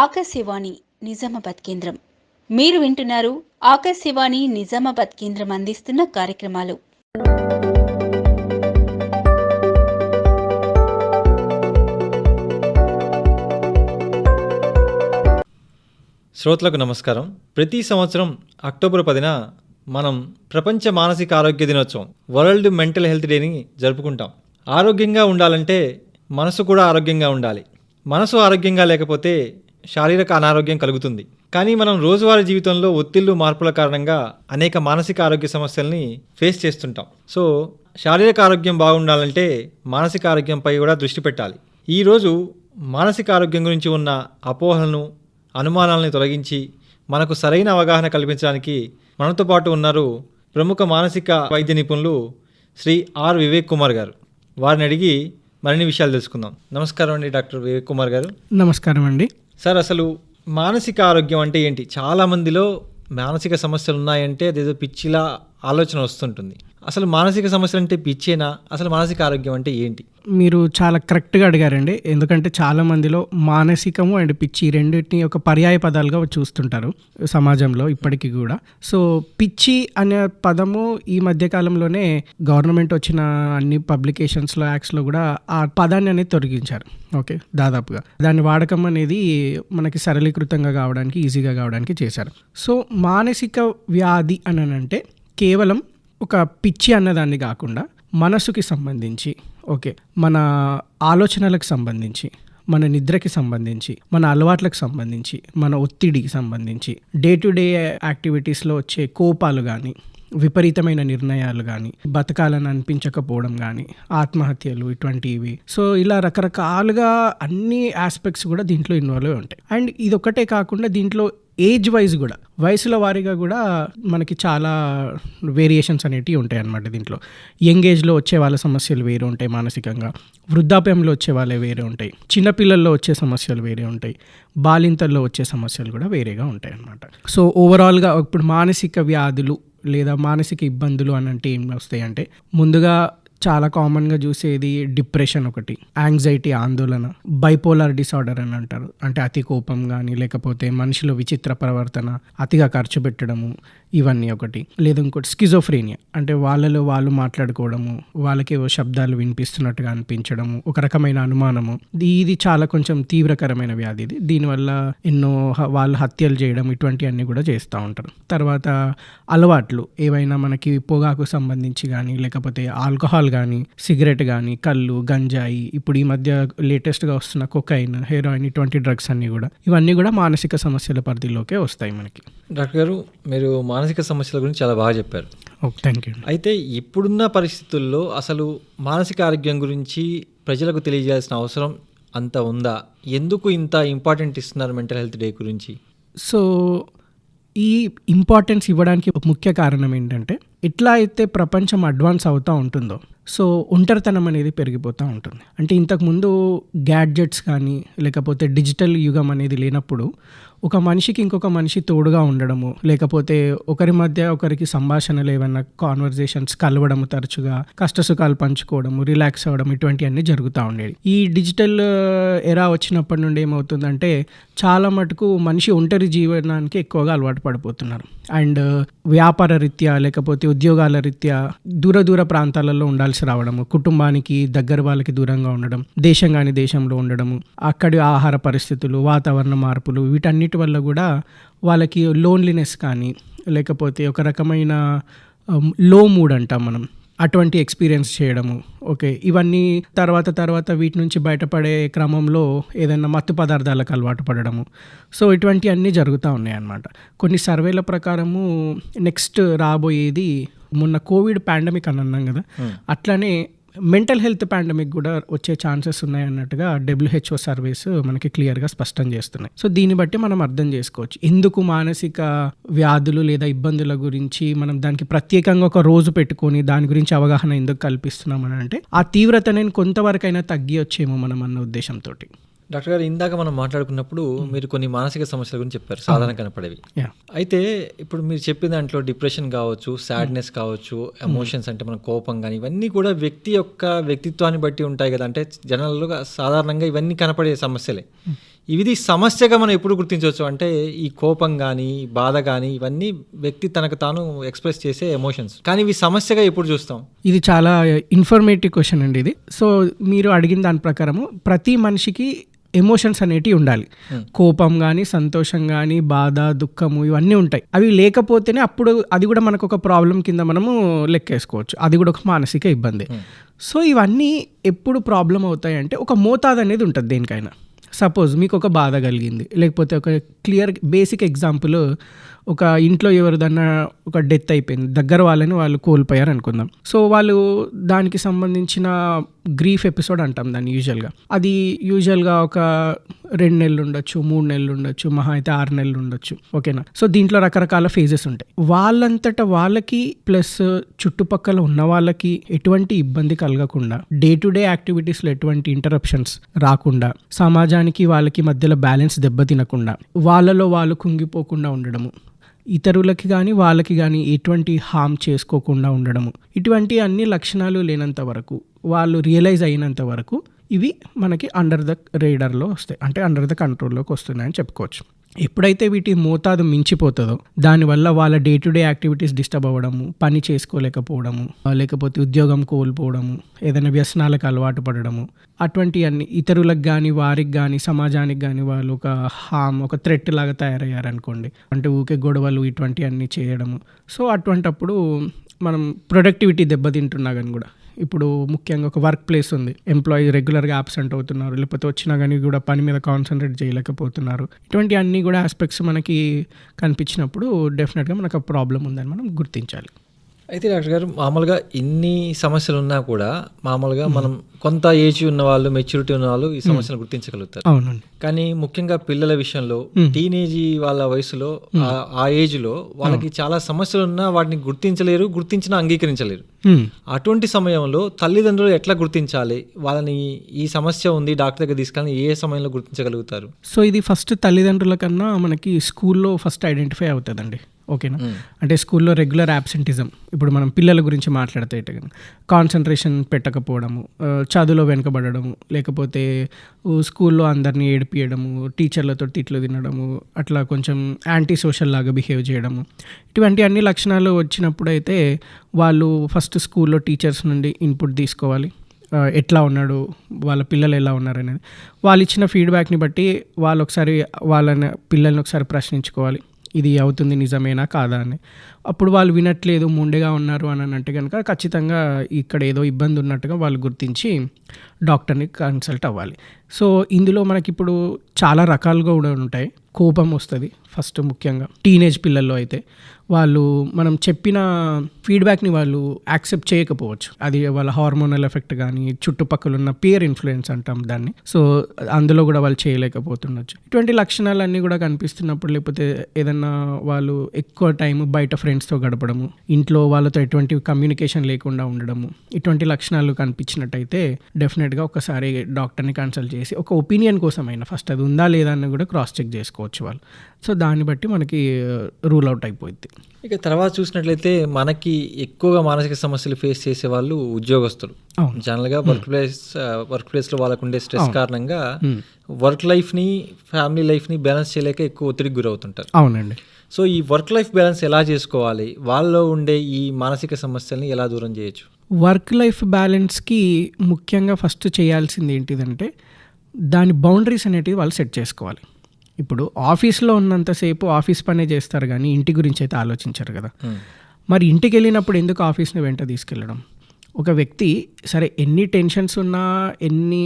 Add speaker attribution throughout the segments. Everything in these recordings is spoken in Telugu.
Speaker 1: ఆకాశవాణి నిజామాబాద్ కేంద్రం. మీరు వింటున్నారు ఆకాశవాణి నిజామాబాద్ కేంద్రం అందిస్తున్న కార్యక్రమాలు.
Speaker 2: శ్రోతలకు నమస్కారం. ప్రతి సంవత్సరం అక్టోబర్ పదిన మనం ప్రపంచ మానసిక ఆరోగ్య దినోత్సవం వరల్డ్ మెంటల్ హెల్త్ డేని జరుపుకుంటాం. ఆరోగ్యంగా ఉండాలంటే మనసు కూడా ఆరోగ్యంగా ఉండాలి. మనసు ఆరోగ్యంగా లేకపోతే శారీరక అనారోగ్యం కలుగుతుంది. కానీ మనం రోజువారీ జీవితంలో ఒత్తిళ్ళు మార్పుల కారణంగా అనేక మానసిక ఆరోగ్య సమస్యల్ని ఫేస్ చేస్తుంటాం. సో శారీరక ఆరోగ్యం బాగుండాలంటే మానసిక ఆరోగ్యంపై కూడా దృష్టి పెట్టాలి. ఈరోజు మానసిక ఆరోగ్యం గురించి ఉన్న అపోహలను అనుమానాలను తొలగించి మనకు సరైన అవగాహన కల్పించడానికి మనతో పాటు ఉన్నారు ప్రముఖ మానసిక వైద్య నిపుణులు శ్రీ ఆర్ వివేక్ కుమార్ గారు. వారిని అడిగి మరిన్ని విషయాలు తెలుసుకుందాం. నమస్కారం అండి డాక్టర్ వివేక్ కుమార్ గారు.
Speaker 3: నమస్కారం అండి.
Speaker 2: సార్ అసలు మానసిక ఆరోగ్యం అంటే ఏంటి? చాలా మందిలో మానసిక సమస్యలు ఉన్నాయంటే అదేదో పిచ్చిలా ఆలోచన వస్తుంటుంది. అసలు మానసిక సమస్యలు అంటే పిచ్చేనా? అసలు మానసిక ఆరోగ్యం అంటే ఏంటి?
Speaker 3: మీరు చాలా కరెక్ట్గా అడిగారండి. ఎందుకంటే చాలా మందిలో మానసికము అండ్ పిచ్చి రెండింటిని ఒక పర్యాయ పదాలుగా చూస్తుంటారు సమాజంలో ఇప్పటికీ కూడా. సో పిచ్చి అనే పదము ఈ మధ్యకాలంలోనే గవర్నమెంట్ వచ్చిన అన్ని పబ్లికేషన్స్లో యాక్ట్స్లో కూడా ఆ పదాన్ని అనేది తొలగించారు. ఓకే దాదాపుగా. దాని వాడకం అనేది మనకి సరళీకృతంగా కావడానికి ఈజీగా కావడానికి చేశారు. సో మానసిక వ్యాధి అని అంటే కేవలం ఒక పిచ్చి అన్నదాన్ని కాకుండా మనసుకి సంబంధించి ఓకే మన ఆలోచనలకు సంబంధించి మన నిద్రకి సంబంధించి మన అలవాట్లకు సంబంధించి మన ఒత్తిడికి సంబంధించి డే టు డే యాక్టివిటీస్లో వచ్చే కోపాలు కానీ విపరీతమైన నిర్ణయాలు కానీ బతకాలని అనిపించకపోవడం కానీ ఆత్మహత్యలు ఇటువంటివి. సో ఇలా రకరకాలుగా అన్ని ఆస్పెక్ట్స్ కూడా దీంట్లో ఇన్వాల్వ్ అయి ఉంటాయి. అండ్ ఇదొక్కటే కాకుండా దీంట్లో ఏజ్ వైజ్ కూడా వయసుల వారీగా కూడా మనకి చాలా వేరియేషన్స్ అనేటివి ఉంటాయి అన్నమాట దీంట్లో. యంగ్ ఏజ్లో వచ్చే వాళ్ళ సమస్యలు వేరే ఉంటాయి మానసికంగా. వృద్ధాప్యంలో వచ్చే వాళ్ళే వేరే ఉంటాయి. చిన్నపిల్లల్లో వచ్చే సమస్యలు వేరే ఉంటాయి. బాలింతల్లో వచ్చే సమస్యలు కూడా వేరేగా ఉంటాయి అన్నమాట. సో ఓవరాల్గా ఇప్పుడు మానసిక వ్యాధులు లేదా మానసిక ఇబ్బందులు అని అంటే ఏం వస్తాయి అంటే ముందుగా చాలా కామన్గా చూసేది డిప్రెషన్ ఒకటి యాంగ్జైటీ ఆందోళన బైపోలార్ డిసార్డర్ అని అంటారు. అంటే అతి కోపం కానీ లేకపోతే మనిషిలో విచిత్ర ప్రవర్తన అతిగా ఖర్చు పెట్టడము ఇవన్నీ ఒకటి. లేదు ఇంకోటి స్కిజోఫ్రేనియా. అంటే వాళ్ళలో వాళ్ళు మాట్లాడుకోవడము వాళ్ళకి ఏవో శబ్దాలు వినిపిస్తున్నట్టుగా అనిపించడము ఒక రకమైన అనుమానము. ఇది- ఇది చాలా కొంచెం తీవ్రకరమైన వ్యాధి ఇది. దీనివల్ల ఎన్నో వాళ్ళు హత్యలు చేయడం ఇటువంటివన్నీ కూడా చేస్తూ ఉంటారు. తర్వాత అలవాట్లు. ఏవైనా మనకి పొగాకు సంబంధించి కానీ లేకపోతే ఆల్కహాల్ కానీ సిగరెట్ కానీ కళ్ళు గంజాయి ఇప్పుడు ఈ మధ్య లేటెస్ట్గా వస్తున్న కొకైన్ హెరాయిన్ ఇటువంటి డ్రగ్స్ అన్నీ కూడా. ఇవన్నీ కూడా మానసిక సమస్యల పరిధిలోకే వస్తాయి మనకి.
Speaker 2: డాక్టర్ గారు మీరు మానసిక సమస్యల గురించి చాలా బాగా చెప్పారు.
Speaker 3: ఓకే థ్యాంక్ యూ
Speaker 2: అయితే ఇప్పుడున్న పరిస్థితుల్లో అసలు మానసిక ఆరోగ్యం గురించి ప్రజలకు తెలియజేయాల్సిన అవసరం అంత ఉందా? ఎందుకు ఇంత ఇంపార్టెంట్ ఇస్తున్నారు మెంటల్ హెల్త్ డే గురించి?
Speaker 3: సో ఈ ఇంపార్టెన్స్ ఇవ్వడానికి ముఖ్య కారణం ఏంటంటే ఎట్లా అయితే ప్రపంచం అడ్వాన్స్ అవుతూ ఉంటుందో సో ఒంటరితనం అనేది పెరిగిపోతూ ఉంటుంది. అంటే ఇంతకుముందు గ్యాడ్జెట్స్ కానీ లేకపోతే డిజిటల్ యుగం అనేది లేనప్పుడు ఒక మనిషికి ఇంకొక మనిషి తోడుగా ఉండడము లేకపోతే ఒకరి మధ్య ఒకరికి సంభాషణలు ఏమైనా కాన్వర్జేషన్స్ కలవడము తరచుగా కష్టసుఖాలు పంచుకోవడము రిలాక్స్ అవ్వడం ఇటువంటివన్నీ జరుగుతూ ఉండేవి. ఈ డిజిటల్ ఎరా uh, వచ్చినప్పటి నుండి ఏమవుతుందంటే చాలా మటుకు మనిషి ఒంటరి జీవనానికి ఎక్కువగా అలవాటు పడిపోతున్నారు. అండ్ వ్యాపార రీత్యా లేకపోతే ఉద్యోగాల రీత్యా దూర దూర ప్రాంతాలలో ఉండాలి ఉండాల్సి రావడము కుటుంబానికి దగ్గర వాళ్ళకి దూరంగా ఉండడం దేశం కాని దేశంలో ఉండడము అక్కడి ఆహార పరిస్థితులు వాతావరణ మార్పులు వీటన్నిటి వల్ల కూడా వాళ్ళకి లోన్లీనెస్ కానీ లేకపోతే ఒక రకమైన లో మూడ్ అంటాం మనం. అటువంటి ఎక్స్పీరియన్స్ చేయడము ఓకే. ఇవన్నీ తర్వాత తర్వాత వీటి నుంచి బయటపడే క్రమంలో ఏదైనా మత్తు పదార్థాలకు అలవాటు పడడము. సో ఇటువంటివన్నీ జరుగుతూ ఉన్నాయి అన్నమాట కొన్ని సర్వేల ప్రకారము నెక్స్ట్ రాబోయేది మొన్న కోవిడ్ పాండమిక్ అని అన్నాం కదా అట్లానే మెంటల్ హెల్త్ పాండమిక్ కూడా వచ్చే ఛాన్సెస్ ఉన్నాయి అన్నట్టుగా డబ్ల్యూహెచ్ఓ సర్వీస్ మనకి క్లియర్గా స్పష్టం చేస్తున్నాయి. సో దీన్ని బట్టి మనం అర్థం చేసుకోవచ్చు. ఎందుకు మానసిక వ్యాధులు లేదా ఇబ్బందుల గురించి మనం దానికి ప్రత్యేకంగా ఒక రోజు పెట్టుకొని దాని గురించి అవగాహన ఎందుకు కల్పిస్తున్నాం అని అంటే ఆ తీవ్రతని కొంతవరకైనా తగ్గియొచ్చేమో మనం అన్న ఉద్దేశంతో
Speaker 2: డాక్టర్ గారు ఇందాక మనం మాట్లాడుకున్నప్పుడు మీరు కొన్ని మానసిక సమస్యల గురించి చెప్పారు సాధారణ కనపడేవి. అయితే ఇప్పుడు మీరు చెప్పిన దాంట్లో డిప్రెషన్ కావచ్చు సాడ్నెస్ కావచ్చు ఎమోషన్స్ అంటే మన కోపం కానీ ఇవన్నీ కూడా వ్యక్తి యొక్క వ్యక్తిత్వాన్ని బట్టి ఉంటాయి కదా. అంటే జనాలుగా సాధారణంగా ఇవన్నీ కనపడే సమస్యలే. ఇది సమస్యగా మనం ఎప్పుడు గుర్తించవచ్చు? అంటే ఈ కోపం కానీ బాధ కానీ ఇవన్నీ వ్యక్తి తనకు తాను ఎక్స్ప్రెస్ చేసే ఎమోషన్స్. కానీ ఇవి సమస్యగా ఎప్పుడు చూస్తాం?
Speaker 3: ఇది చాలా ఇన్ఫర్మేటివ్ క్వశ్చన్ అండి ఇది. సో మీరు అడిగిన దాని ప్రకారము ప్రతి మనిషికి ఎమోషన్స్ అనేటివి ఉండాలి. కోపం కానీ సంతోషం కానీ బాధ దుఃఖము ఇవన్నీ ఉంటాయి. అవి లేకపోతేనే అప్పుడు అది కూడా మనకు ఒక ప్రాబ్లం కింద మనము లెక్కేసుకోవచ్చు. అది కూడా ఒక మానసిక ఇబ్బంది. సో ఇవన్నీ ఎప్పుడు ప్రాబ్లం అవుతాయి అంటే ఒక మోతాదు అనేది ఉంటుంది దేనికైనా. సపోజ్ మీకు ఒక బాధ కలిగింది. లేకపోతే ఒక క్లియర్ బేసిక్ ఎగ్జాంపుల్ ఒక ఇంట్లో ఎవరిదన్నా ఒక డెత్ అయిపోయింది దగ్గర వాళ్ళని వాళ్ళు కోల్పోయారు అనుకుందాం. సో వాళ్ళు దానికి సంబంధించిన గ్రీఫ్ ఎపిసోడ్ అంటాం దాన్ని యూజువల్గా అది యూజువల్గా ఒక రెండు నెలలు ఉండొచ్చు మూడు నెలలు ఉండొచ్చు మహా అయితే ఆరు నెలలు ఉండొచ్చు ఓకేనా సో దీంట్లో రకరకాల ఫేజెస్ ఉంటాయి. వాళ్ళంతటా వాళ్ళకి ప్లస్ చుట్టుపక్కల ఉన్న వాళ్ళకి ఎటువంటి ఇబ్బంది కలగకుండా డే టు డే యాక్టివిటీస్లో ఎటువంటి ఇంటరప్షన్స్ రాకుండా సమాజానికి వాళ్ళకి మధ్యలో బ్యాలెన్స్ దెబ్బతినకుండా వాళ్ళలో వాళ్ళు కుంగిపోకుండా ఉండడము ఇతరులకి కానీ వాళ్ళకి కానీ ఎటువంటి హామ్ చేసుకోకుండా ఉండడము. ఇటువంటి అన్ని లక్షణాలు లేనంత వరకు వాళ్ళు రియలైజ్ అయినంత వరకు ఇవి మనకి అండర్ ద రేడర్లో వస్తాయి. అంటే అండర్ ద కంట్రోల్లోకి వస్తున్నాయని చెప్పుకోవచ్చు. ఎప్పుడైతే వీటి మోతాదు మించిపోతుందో దానివల్ల వాళ్ళ day to day activities disturb అవ్వడము పని చేసుకోలేకపోవడము లేకపోతే ఉద్యోగం కోల్పోవడము ఏదైనా వ్యసనాలకు అలవాటు పడడము అటువంటి అన్ని ఇతరులకు కానీ వారికి కానీ సమాజానికి కానీ వాళ్ళు ఒక హామ్ ఒక థ్రెట్ లాగా తయారయ్యారనుకోండి. అంటే ఊకే గొడవలు ఇటువంటి అన్ని చేయడము. సో అటువంటప్పుడు మనం ప్రొడక్టివిటీ దెబ్బతింటున్నా కానీ కూడా. ఇప్పుడు ముఖ్యంగా ఒక వర్క్ ప్లేస్ ఉంది. ఎంప్లాయీ రెగ్యులర్గా అబ్సెంట్ అవుతున్నారు. లేకపోతే వచ్చినా కానీ కూడా పని మీద కాన్సన్ట్రేట్ చేయలేకపోతున్నారు. ఇటువంటి అన్ని కూడా ఆస్పెక్ట్స్ మనకి కనిపించినప్పుడు డెఫినెట్గా మనకు ఆ ప్రాబ్లం ఉందని మనం గుర్తించాలి.
Speaker 2: అయితే డాక్టర్ గారు మామూలుగా ఇన్ని సమస్యలు ఉన్నా కూడా మామూలుగా మనం కొంత ఏజ్ ఉన్న వాళ్ళు మెచ్యూరిటీ ఉన్న వాళ్ళు ఈ సమస్యను గుర్తించగలుగుతారు.
Speaker 3: అవునండి.
Speaker 2: కానీ ముఖ్యంగా పిల్లల విషయంలో టీనేజ్ వాళ్ళ వయసులో ఆ- ఆ ఏజ్లో వాళ్ళకి చాలా సమస్యలు ఉన్నా వాటిని గుర్తించలేరు గుర్తించినా అంగీకరించలేరు. అటువంటి సమయంలో తల్లిదండ్రులు ఎట్లా గుర్తించాలి? వాళ్ళని ఈ సమస్య ఉంది డాక్టర్ దగ్గర తీసుకెళ్ళి ఏ సమయంలో గుర్తించగలుగుతారు?
Speaker 3: సో ఇది ఫస్ట్ తల్లిదండ్రుల కన్నా మనకి స్కూల్లో ఫస్ట్ ఐడెంటిఫై అవుతుందండి. ఓకేనా? అంటే స్కూల్లో రెగ్యులర్ యాబ్సెంటిజం ఇప్పుడు మనం పిల్లల గురించి మాట్లాడితే కాన్సన్ట్రేషన్ పెట్టకపోవడము చదువులో వెనుకబడము లేకపోతే స్కూల్లో అందరినీ ఏడిపియడము టీచర్లతో తిట్లు తినడము అట్లా కొంచెం యాంటీ సోషల్ లాగా బిహేవ్ చేయడము. ఇటువంటి అన్ని లక్షణాలు వచ్చినప్పుడు అయితే వాళ్ళు ఫస్ట్ స్కూల్లో టీచర్స్ నుండి ఇన్పుట్ తీసుకోవాలి. ఎట్లా ఉన్నాడు వాళ్ళ పిల్లలు ఎలా ఉన్నారు అనేది. వాళ్ళు ఇచ్చిన ఫీడ్బ్యాక్ని బట్టి వాళ్ళు ఒకసారి వాళ్ళని పిల్లల్ని ఒకసారి ప్రశ్నించుకోవాలి. ఇది అవుతుంది నిజమేనా కాదా అని. అప్పుడు వాళ్ళు వినట్లేదు మొండిగా ఉన్నారు అని అంటే కనుక ఖచ్చితంగా ఇక్కడ ఏదో ఇబ్బంది ఉన్నట్టుగా వాళ్ళు గుర్తించి డాక్టర్ని కన్సల్ట్ అవ్వాలి. సో ఇందులో మనకి ఇప్పుడు చాలా రకాలుగా కూడా ఉంటాయి. కోపం వస్తుంది ఫస్ట్ ముఖ్యంగా. టీనేజ్ పిల్లల్లో అయితే. వాళ్ళు మనం చెప్పిన ఫీడ్బ్యాక్ని వాళ్ళు యాక్సెప్ట్ చేయకపోవచ్చు. అది వాళ్ళ హార్మోనల్ ఎఫెక్ట్ కానీ చుట్టుపక్కల ఉన్న పియర్ ఇన్ఫ్లుయెన్స్ అంటాం దాన్ని. సో అందులో కూడా వాళ్ళు చేయలేకపోతుండొచ్చు. ఇటువంటి లక్షణాలన్నీ కూడా కనిపిస్తున్నప్పుడు లేకపోతే ఏదన్నా వాళ్ళు ఎక్కువ టైం బయట ఫ్రెండ్స్తో గడపడము ఇంట్లో వాళ్ళతో ఎటువంటి కమ్యూనికేషన్ లేకుండా ఉండడము ఇటువంటి లక్షణాలు కనిపించినట్టయితే డెఫినెట్గా ఒకసారి డాక్టర్ని కన్సల్ట్ చేసి ఒక ఒపీనియన్ కోసమైనా ఫస్ట్ అది ఉందా లేదా అని కూడా క్రాస్ చెక్ చేసుకోవచ్చు వాళ్ళు. సో దాన్ని బట్టి మనకి రూల్ అవుట్ అయిపోయింది
Speaker 2: ఇక తర్వాత చూసినట్లయితే మనకి ఎక్కువగా మానసిక సమస్యలు ఫేస్ చేసే వాళ్ళు ఉద్యోగస్తులు.
Speaker 3: అవును.
Speaker 2: జనరల్గా వర్క్ ప్లేస్ వర్క్ ప్లేస్లో వాళ్ళకు ఉండే స్ట్రెస్ కారణంగా వర్క్ లైఫ్ని ఫ్యామిలీ లైఫ్ని బ్యాలెన్స్ చేయలేక ఎక్కువ ఒత్తిడికి గురవుతుంటారు.
Speaker 3: అవునండి.
Speaker 2: సో ఈ వర్క్ లైఫ్ బ్యాలెన్స్ ఎలా చేసుకోవాలి? వాళ్ళలో ఉండే ఈ మానసిక సమస్యల్ని ఎలా దూరం చేయొచ్చు?
Speaker 3: వర్క్ లైఫ్ బ్యాలెన్స్కి ముఖ్యంగా ఫస్ట్ చేయాల్సింది ఏంటిదంటే దాని బౌండరీస్ అనేటివి వాళ్ళు సెట్ చేసుకోవాలి. ఇప్పుడు ఆఫీస్లో ఉన్నంతసేపు ఆఫీస్ పనే చేస్తారు కానీ ఇంటి గురించి అయితే ఆలోచించరు కదా. మరి ఇంటికి వెళ్ళినప్పుడు ఎందుకు ఆఫీస్ని వెంట తీసుకెళ్ళడం? ఒక వ్యక్తి సరే ఎన్ని టెన్షన్స్ ఉన్నా ఎన్ని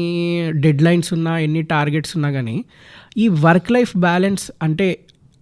Speaker 3: డెడ్ లైన్స్ ఉన్నా ఎన్ని టార్గెట్స్ ఉన్నా కానీ ఈ వర్క్ లైఫ్ బ్యాలెన్స్ అంటే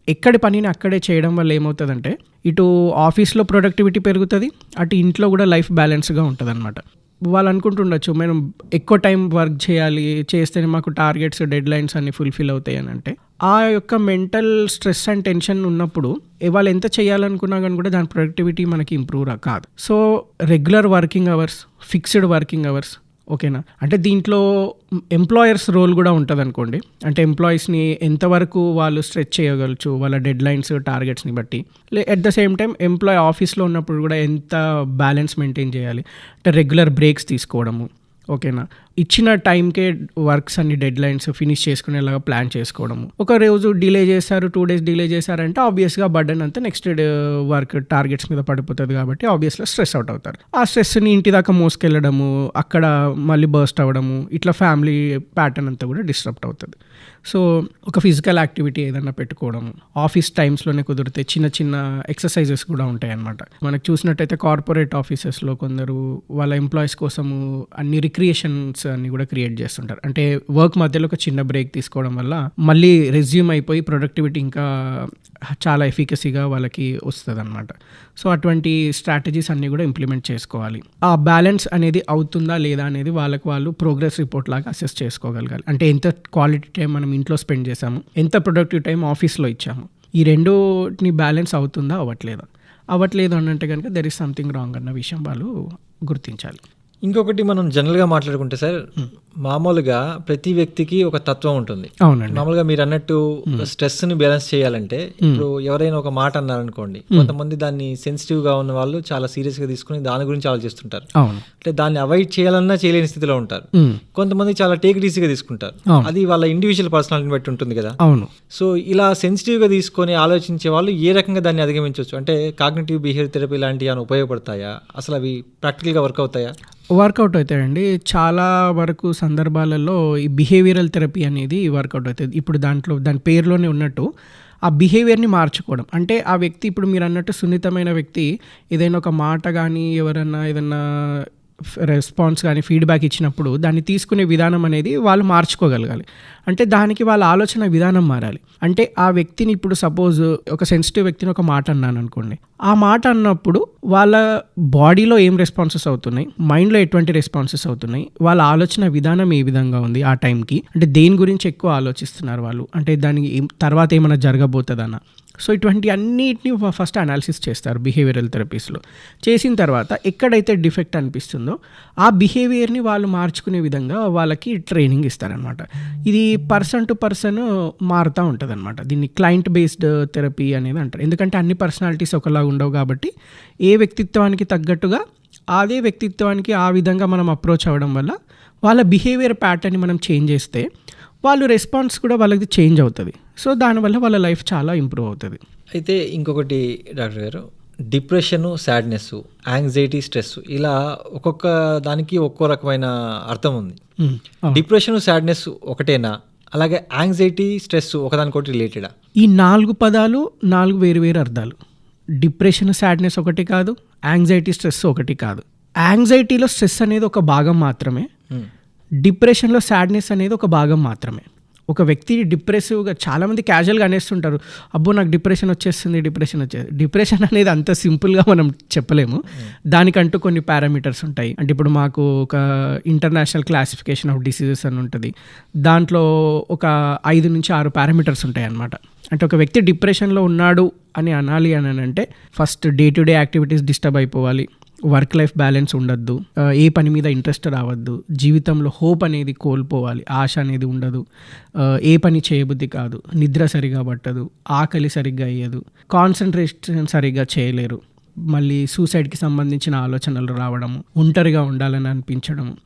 Speaker 3: ఎక్కడి పనిని అక్కడే చేయడం వల్ల ఏమవుతుందంటే ఇటు ఆఫీస్లో ప్రొడక్టివిటీ పెరుగుతుంది అటు ఇంట్లో కూడా లైఫ్ బ్యాలెన్స్గా ఉంటుంది అనమాట వాళ్ళు అనుకుంటుండొచ్చు మనం ఎక్కువ టైం వర్క్ చేయాలి చేస్తేనే మాకు టార్గెట్స్ డెడ్ లైన్స్ అన్ని ఫుల్ఫిల్ అవుతాయి అని అంటే ఆ యొక్క మెంటల్ స్ట్రెస్ అండ్ టెన్షన్ ఉన్నప్పుడు వాళ్ళు ఎంత చేయాలనుకున్నా కానీ కూడా దాని ప్రొడక్టివిటీ మనకి ఇంప్రూవ్ రా కాదు. So regular working hours fixed working hours ఓకేనా? అంటే దీంట్లో ఎంప్లాయర్స్ రోల్ కూడా ఉంటుంది అనుకోండి అంటే ఎంప్లాయీస్ని ఎంతవరకు వాళ్ళు స్ట్రెచ్ చేయగలచ్చు వాళ్ళ డెడ్ లైన్స్ టార్గెట్స్ని బట్టి. At the same time employee ఆఫీస్లో ఉన్నప్పుడు కూడా ఎంత బ్యాలెన్స్ మెయింటైన్ చేయాలి? అంటే రెగ్యులర్ బ్రేక్స్ తీసుకోవడము ఓకేనా? ఇచ్చిన టైంకే వర్క్స్ అన్ని డెడ్ లైన్స్ ఫినిష్ చేసుకునేలాగా ప్లాన్ చేసుకోవడము. ఒక రోజు డిలే చేశారు టూ డేస్ డిలే చేశారంటే ఆబ్వియస్గా బర్డన్ అంతా నెక్స్ట్ డే వర్క్ టార్గెట్స్ మీద పడిపోతుంది కాబట్టి ఆబ్వియస్గా స్ట్రెస్ అవుట్ అవుతారు. ఆ స్ట్రెస్ని ఇంటి దాకా మోసుకెళ్ళడము అక్కడ మళ్ళీ బర్స్ట్ అవ్వడము ఇట్లా ఫ్యామిలీ ప్యాటర్న్ అంతా కూడా డిస్టర్బ్ అవుతుంది. సో ఒక ఫిజికల్ యాక్టివిటీ ఏదైనా పెట్టుకోవడం ఆఫీస్ టైమ్స్లోనే కుదిరితే చిన్న చిన్న ఎక్సర్సైజెస్ కూడా ఉంటాయి అన్నమాట మనకు చూసినట్టయితే కార్పొరేట్ ఆఫీసెస్లో కొందరు వాళ్ళ ఎంప్లాయీస్ కోసము అన్ని రిక్రియేషన్స్ అన్ని కూడా క్రియేట్ చేస్తుంటారు. అంటే వర్క్ మధ్యలో ఒక చిన్న బ్రేక్ తీసుకోవడం వల్ల మళ్ళీ రెజ్యూమ్ అయిపోయి ప్రొడక్టివిటీ ఇంకా చాలా ఎఫికసీగా వాళ్ళకి వస్తుంది అనమాట సో అటువంటి స్ట్రాటజీస్ అన్నీ కూడా ఇంప్లిమెంట్ చేసుకోవాలి. ఆ బ్యాలెన్స్ అనేది అవుతుందా లేదా అనేది వాళ్ళకి వాళ్ళు ప్రోగ్రెస్ రిపోర్ట్ లాగా అసెస్ చేసుకోగలగాలి. అంటే ఎంత క్వాలిటీ టైం మనం ఇంట్లో స్పెండ్ చేసాము ఎంత ప్రొడక్టివ్ టైం ఆఫీస్లో ఇచ్చాము ఈ రెండోని బ్యాలెన్స్ అవుతుందా? అవ్వట్లేదా? అవ్వట్లేదు అని అంటే కనుక దెర్ ఇస్ సంథింగ్ రాంగ్ అన్న విషయం వాళ్ళు గుర్తించాలి.
Speaker 2: ఇంకొకటి మనం జనరల్గా మాట్లాడుకుంటే సార్ మామూలుగా ప్రతి వ్యక్తికి ఒక తత్వం ఉంటుంది.
Speaker 3: అవునండి.
Speaker 2: మామూలుగా మీరు అన్నట్టు స్ట్రెస్ని బ్యాలెన్స్ చేయాలంటే ఇప్పుడు ఎవరైనా ఒక మాట అన్నారనుకోండి కొంతమంది దాన్ని సెన్సిటివ్గా ఉన్న వాళ్ళు చాలా సీరియస్గా తీసుకుని దాని గురించి ఆలోచిస్తుంటారు. అంటే దాన్ని అవాయిడ్ చేయాలన్నా చేయలేని స్థితిలో ఉంటారు. కొంతమంది చాలా టేక్ ఈజీగా తీసుకుంటారు. అది వాళ్ళ ఇండివిజువల్ పర్సనాలిటీని బట్టి ఉంటుంది కదా.
Speaker 3: అవును.
Speaker 2: సో ఇలా సెన్సిటివ్గా తీసుకొని ఆలోచించే వాళ్ళు ఏ రకంగా దాన్ని అధిగమించవచ్చు? అంటే కాగ్నిటివ్ బిహేవియర్ థెరపీ లాంటివి ఉపయోగపడతాయా? అసలు అవి ప్రాక్టికల్గా వర్క్ అవుతాయా?
Speaker 3: వర్కౌట్ అవుతాయండి. చాలా వరకు సందర్భాలలో ఈ బిహేవియరల్ థెరపీ అనేది వర్కౌట్ అవుతుంది. ఇప్పుడు దాంట్లో దాని పేరులోనే ఉన్నట్టు ఆ బిహేవియర్ని మార్చుకోవడం. అంటే ఆ వ్యక్తి ఇప్పుడు మీరు అన్నట్టు సున్నితమైన వ్యక్తి ఏదైనా ఒక మాట కానీ ఎవరన్నా ఏదన్నా రెస్పాన్స్ కానీ ఫీడ్బ్యాక్ ఇచ్చినప్పుడు దాన్ని తీసుకునే విధానం అనేది వాళ్ళు మార్చుకోగలగాలి. అంటే దానికి వాళ్ళ ఆలోచన విధానం మారాలి. అంటే ఆ వ్యక్తిని ఇప్పుడు సపోజ్ ఒక సెన్సిటివ్ వ్యక్తిని ఒక మాట అన్నాను అనుకోండి. ఆ మాట అన్నప్పుడు వాళ్ళ బాడీలో ఏం రెస్పాన్సెస్ అవుతున్నాయి? మైండ్లో ఎటువంటి రెస్పాన్సెస్ అవుతున్నాయి? వాళ్ళ ఆలోచన విధానం ఏ విధంగా ఉంది ఆ టైంకి? అంటే దేని గురించి ఎక్కువ ఆలోచిస్తున్నారు వాళ్ళు? అంటే దానికి ఏం- తర్వాత ఏమైనా జరగబోతుందన్న సో ఇటువంటి అన్నిటిని ఫస్ట్ అనాలిసిస్ చేస్తారు బిహేవియరల్ థెరపీస్లో చేసిన తర్వాత ఎక్కడైతే డిఫెక్ట్ అనిపిస్తుందో ఆ బిహేవియర్ని వాళ్ళు మార్చుకునే విధంగా వాళ్ళకి ట్రైనింగ్ ఇస్తారనమాట ఇది పర్సన్ టు పర్సన్ మారుతూ ఉంటుంది అనమాట దీన్ని క్లయింట్ బేస్డ్ థెరపీ అనేది అంటారు. ఎందుకంటే అన్ని పర్సనాలిటీస్ ఒకలా ఉండవు కాబట్టి ఏ వ్యక్తిత్వానికి తగ్గట్టుగా అదే వ్యక్తిత్వానికి ఆ విధంగా మనం అప్రోచ్ అవ్వడం వల్ల వాళ్ళ బిహేవియర్ ప్యాటర్న్ని మనం చేంజ్ చేస్తే వాళ్ళు రెస్పాన్స్ కూడా వాళ్ళకి చేంజ్ అవుతుంది. సో దానివల్ల వాళ్ళ లైఫ్ చాలా ఇంప్రూవ్ అవుతుంది.
Speaker 2: అయితే ఇంకొకటి డాక్టర్ గారు డిప్రెషన్ సాడ్నెస్ యాంగ్జైటీ స్ట్రెస్ ఇలా ఒక్కొక్క దానికి ఒక్కో రకమైన అర్థం ఉంది. డిప్రెషన్ సాడ్నెస్ ఒకటేనా? అలాగే యాంగ్జైటీ స్ట్రెస్ ఒకదానికొకటి రిలేటెడా
Speaker 3: ఈ నాలుగు పదాలు నాలుగు వేరు వేరు అర్థాలు. డిప్రెషన్ సాడ్నెస్ ఒకటి కాదు యాంగ్జైటీ స్ట్రెస్ ఒకటి కాదు. యాంగ్జైటీలో స్ట్రెస్ అనేది ఒక భాగం మాత్రమే. డిప్రెషన్లో సాడ్నెస్ అనేది ఒక భాగం మాత్రమే. ఒక వ్యక్తి డిప్రెసివ్గా చాలామంది క్యాజువల్గా అనేస్తుంటారు అబ్బో నాకు డిప్రెషన్ వచ్చేస్తుంది డిప్రెషన్ వచ్చేది డిప్రెషన్ అనేది అంత సింపుల్గా మనం చెప్పలేము. దానికంటూ కొన్ని పారామీటర్స్ ఉంటాయి. అంటే ఇప్పుడు మాకు ఒక ఇంటర్నేషనల్ క్లాసిఫికేషన్ ఆఫ్ డిసీజెస్ అని ఉంటుంది. దాంట్లో ఒక ఐదు నుంచి ఆరు పారామీటర్స్ ఉంటాయి అన్నమాట. అంటే ఒక వ్యక్తి డిప్రెషన్లో ఉన్నాడు అని అనాలి అని అంటే first day to day activities disturb అయిపోవాలి. వర్క్ లైఫ్ బ్యాలెన్స్ ఉండద్దు. ఏ పని మీద ఇంట్రెస్ట్ రావద్దు. జీవితంలో హోప్ అనేది కోల్పోవాలి. ఆశ అనేది ఉండదు. ఏ పని చేయబుద్ధి కాదు. నిద్ర సరిగా పట్టదు. ఆకలి సరిగ్గా అయ్యదు కాన్సన్ట్రేషన్ సరిగ్గా చేయలేరు. మళ్ళీ సూసైడ్కి సంబంధించిన ఆలోచనలు రావడము ఒంటరిగా ఉండాలని అనిపించడము.